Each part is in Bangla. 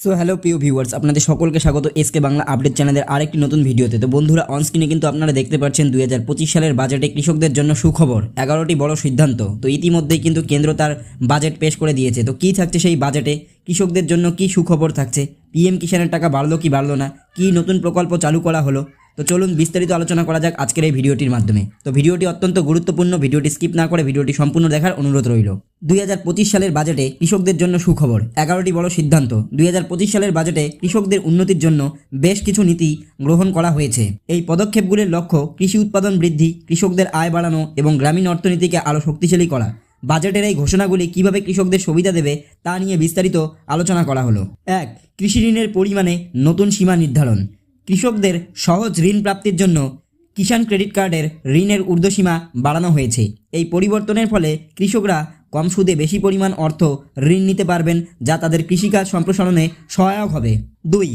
সো হ্যালো প্রিয় ভিউয়ার্স আপনাদের সকলকে স্বাগত এসকে বাংলা আপডেট চ্যানেলের আরেকটি নতুন ভিডিওতে। তো বন্ধুরা অনস্ক্রিনে কিন্তু আপনারা দেখতে পাচ্ছেন দু হাজার পঁচিশ সালের বাজেটে কৃষকদের জন্য সুখবর, এগারোটি বড় সিদ্ধান্ত। তো ইতিমধ্যেই কিন্তু কেন্দ্র তার বাজেট পেশ করে দিয়েছে। তো কী থাকছে সেই বাজেটে কৃষকদের জন্য কী সুখবর থাকছে? পিএম কিষানের টাকা বাড়লো কি বাড়লো না? কি নতুন প্রকল্প চালু করা হলো? তো চলুন বিস্তারিত আলোচনা করা যাক আজকের এই ভিডিওটির মাধ্যমে। তো ভিডিওটি অত্যন্ত গুরুত্বপূর্ণ, ভিডিওটি স্কিপ না করে ভিডিওটি সম্পূর্ণ দেখার অনুরোধ রইল। দুই হাজার পঁচিশ সালের বাজেটে কৃষকদের জন্য সুখবর, এগারোটি বড় সিদ্ধান্ত। দুই হাজার পঁচিশ সালের বাজেটে কৃষকদের উন্নতির জন্য বেশ কিছু নীতি গ্রহণ করা হয়েছে। এই পদক্ষেপগুলির লক্ষ্য কৃষি উৎপাদন বৃদ্ধি, কৃষকদের আয় বাড়ানো এবং গ্রামীণ অর্থনীতিকে আরও শক্তিশালী করা। বাজেটের এই ঘোষণাগুলি কীভাবে কৃষকদের সুবিধা দেবে তা নিয়ে বিস্তারিত আলোচনা করা হলো। এক, কৃষি ঋণের পরিমাণে নতুন সীমা নির্ধারণ। কৃষকদের সহজ ঋণ প্রাপ্তির জন্য কিষাণ ক্রেডিট কার্ডের ঋণের ঊর্ধ্বসীমা বাড়ানো হয়েছে। এই পরিবর্তনের ফলে কৃষকরা কম সুদে বেশি পরিমাণ অর্থ ঋণ নিতে পারবেন, যা তাদের কৃষিকাজ সম্প্রসারণে সহায়ক হবে। দুই,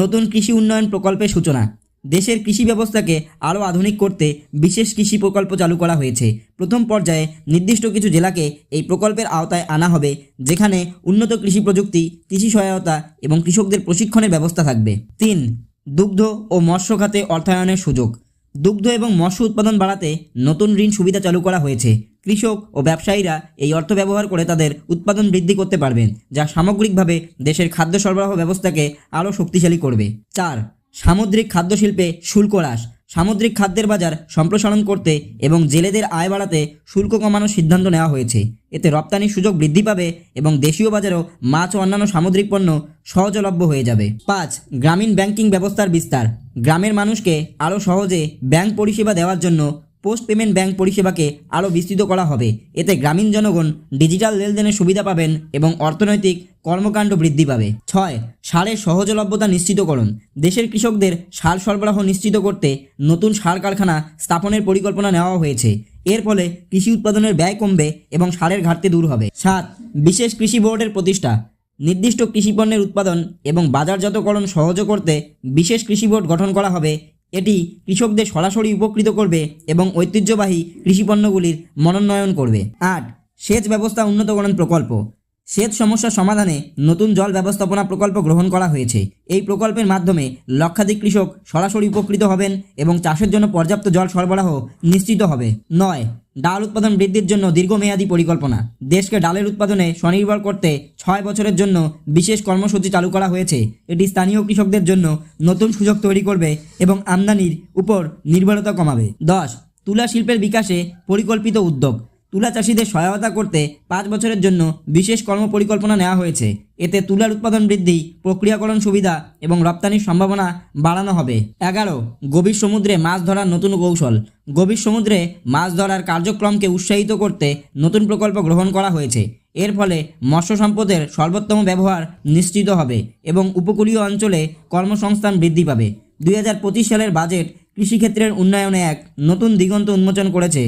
নতুন কৃষি উন্নয়ন প্রকল্পের সূচনা। দেশের কৃষি ব্যবস্থাকে আরও আধুনিক করতে বিশেষ কৃষি প্রকল্প চালু করা হয়েছে। প্রথম পর্যায়ে নির্দিষ্ট কিছু জেলাকে এই প্রকল্পের আওতায় আনা হবে, যেখানে উন্নত কৃষি প্রযুক্তি, কৃষি সহায়তা এবং কৃষকদের প্রশিক্ষণের ব্যবস্থা থাকবে। তিন দুগ্ধ ও মৎস্য খাতে অর্থায়নের সুযোগ। দুগ্ধ এবং মৎস্য উৎপাদন বাড়াতে নতুন ঋণ সুবিধা চালু করা হয়েছে। কৃষক ও ব্যবসায়ীরা এই অর্থ ব্যবহার করে তাদের উৎপাদন বৃদ্ধি করতে পারবেন, যা সামগ্রিকভাবে দেশের খাদ্য সরবরাহ ব্যবস্থাকে আরও শক্তিশালী করবে। চার, সামুদ্রিক খাদ্য শিল্পে শুল্ক হ্রাস। সামুদ্রিক খাদ্যের বাজার সম্প্রসারণ করতে এবং জেলেদের আয় বাড়াতে শুল্ক কমানোর সিদ্ধান্ত নেওয়া হয়েছে। এতে রপ্তানির সুযোগ বৃদ্ধি পাবে এবং দেশীয় বাজারেও মাছ ও অন্যান্য সামুদ্রিক পণ্য সহজলভ্য হয়ে যাবে। পাঁচ, গ্রামীণ ব্যাংকিং ব্যবস্থার বিস্তার। গ্রামের মানুষকে আরও সহজে ব্যাংক পরিষেবা দেওয়ার জন্য পোস্ট পেমেন্ট ব্যাংক পরিষেবাকে আরও বিস্তৃত করা হবে। এতে গ্রামীণ জনগণ ডিজিটাল লেনদেনের সুবিধা পাবেন এবং অর্থনৈতিক কর্মকাণ্ড বৃদ্ধি পাবে। ছয়, সারের সহজলভ্যতা নিশ্চিতকরণ। দেশের কৃষকদের সার সরবরাহ নিশ্চিত করতে নতুন সার কারখানা স্থাপনের পরিকল্পনা নেওয়া হয়েছে। এর ফলে কৃষি উৎপাদনের ব্যয় কমবে এবং সারের ঘাটতি দূর হবে। সাত, বিশেষ কৃষি বোর্ডের প্রতিষ্ঠা। নির্দিষ্ট কৃষিপণ্যের উৎপাদন এবং বাজারজাতকরণ সহজ করতে বিশেষ কৃষি বোর্ড গঠন করা হবে। এটি কৃষকদের সরাসরি উপকৃত করবে এবং ঐতিহ্যবাহী কৃষিপণ্যগুলির মনোন্নয়ন করবে। আট, সেচ ব্যবস্থা উন্নতকরণ প্রকল্প। সেচ সমস্যা সমাধানে নতুন জল ব্যবস্থাপনা প্রকল্প গ্রহণ করা হয়েছে। এই প্রকল্পের মাধ্যমে লক্ষাধিক কৃষক সরাসরি উপকৃত হবেন এবং চাষের জন্য পর্যাপ্ত জল সরবরাহ নিশ্চিত হবে। নয়, ডাল উৎপাদন বৃদ্ধির জন্য দীর্ঘমেয়াদী পরিকল্পনা। দেশকে ডালের উৎপাদনে স্বনির্ভর করতে ছয় বছরের জন্য বিশেষ কর্মসূচি চালু করা হয়েছে। এটি স্থানীয় কৃষকদের জন্য নতুন সুযোগ তৈরি করবে এবং আমদানির উপর নির্ভরতা কমাবে। দশ, তুলা শিল্পের বিকাশে পরিকল্পিত উদ্যোগ। তুলা চাষিদের সহায়তা করতে পাঁচ বছরের জন্য বিশেষ কর্ম পরিকল্পনা নেওয়া হয়েছে। এতে তুলার উৎপাদন বৃদ্ধি, প্রক্রিয়াকরণ সুবিধা এবং রপ্তানির সম্ভাবনা বাড়ানো হবে। এগারো, গভীর সমুদ্রে মাছ ধরার নতুন কৌশল। গভীর সমুদ্রে মাছ ধরার কার্যক্রমকে উৎসাহিত করতে নতুন প্রকল্প গ্রহণ করা হয়েছে। এর ফলে মৎস্য সম্পদের সর্বোত্তম ব্যবহার নিশ্চিত হবে এবং উপকূলীয় অঞ্চলে কর্মসংস্থান বৃদ্ধি পাবে। দুই হাজার পঁচিশ সালের বাজেট কৃষিক্ষেত্রের উন্নয়নে এক নতুন দিগন্ত উন্মোচন করেছে।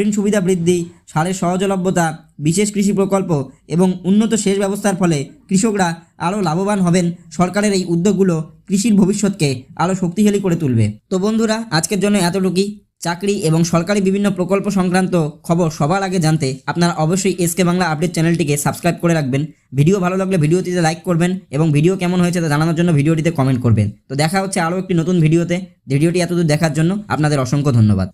ঋণ সুবিধা বৃদ্ধি, সারের সহজলভ্যতা, বিশেষ কৃষি প্রকল্প এবং উন্নত সেচ ব্যবস্থার ফলে কৃষকরা আরও লাভবান হবেন। সরকারের এই উদ্যোগগুলো কৃষির ভবিষ্যৎকে আরও শক্তিশালী করে তুলবে। তো বন্ধুরা, আজকের জন্য এতটুকুই। চাকরি এবং সরকারি বিভিন্ন প্রকল্প সংক্রান্ত খবর সবার আগে জানতে আপনারা অবশ্যই এসকে বাংলা আপডেট চ্যানেলটিকে সাবস্ক্রাইব করে রাখবেন। ভিডিও ভালো লাগলে ভিডিওটিতে লাইক করবেন এবং ভিডিও কেমন হয়েছে তা জানানোর জন্য ভিডিওটিতে কমেন্ট করবেন। তো দেখা হচ্ছে আরও একটি নতুন ভিডিওতে। ভিডিওটি এতদূর দেখার জন্য আপনাদের অসংখ্য ধন্যবাদ।